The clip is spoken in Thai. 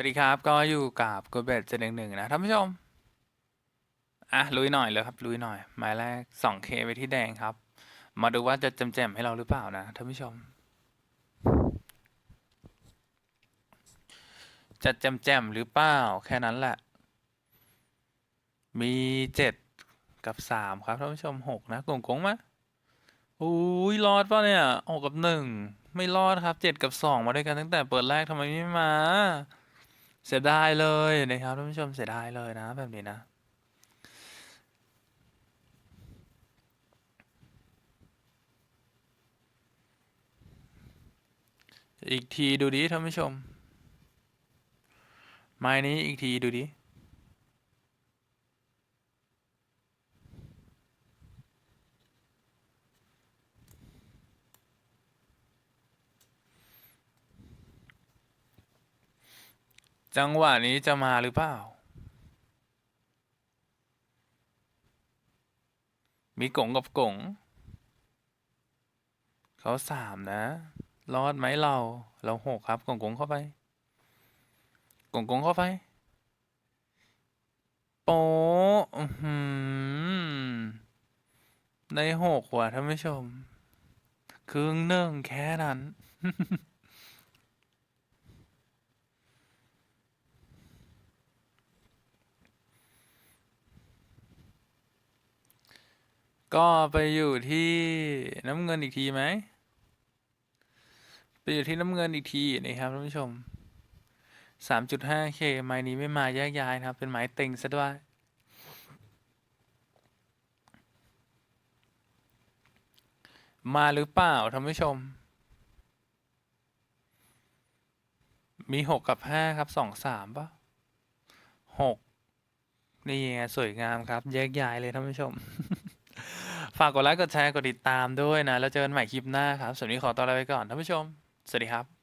สวัสดีครับ ก็อยู่กับกดเบสเจ็ดหนึ่งหนึ่งนะท่านผู้ชม อะลุยหน่อยเลยครับลุยหน่อยหมายแรก 2K ไปที่แดงครับ มาดูว่าจะแจมให้เราหรือเปล่านะท่านผู้ชม จะแจมหรือเปล่าแค่นั้นแหละ มีเจ็ดกับสามครับท่านผู้ชมหกนะกงกงมะอุ้ยรอดป่ะเนี่ยหกกับหนึ่งไม่รอดครับเจ็ดกับสองมาด้วยกันตั้งแต่เปิดแรกทำไมไม่มา เสียดายเลยนะครับท่านผู้ชมเสียดายเลยนะ แบบนี้นะ อีกทีดูดิท่านผู้ชมไม้นี้อีกทีดูดิ จังหวะนี้จะมาหรือเปล่า มีกงกับกง เขาสามนะ รอดไหมเรา เราหกครับ กงกงเข้าไป กงกงเข้าไป โป๊ะอื้อหือได้หกว่ะท่านผู้ชม ครึ่งหนึ่งแค่นั้น ก็ไปอยู่ที่น้ำเงินอีกทีไหม ไปอยู่ที่น้ำเงินอีกทีนะครับท่านผู้ชม 3.5K ไม้นี้ไม่มาแยกย้ายนะครับ เป็นไม้เต็งซะด้วยมาหรือเปล่าท่านผู้ชม มีหกกับห้าครับสองสามปะหกนี่ไงสวยงามครับ แยกย้ายเลยท่านผู้ชม ฝากกดไลค์ กดแชร์ กดติดตามด้วยนะ แล้วเจอกันใหม่คลิปหน้าครับสำหรับวันนี้ขอตัวลาไปก่อนท่านผู้ชม สวัสดีครับ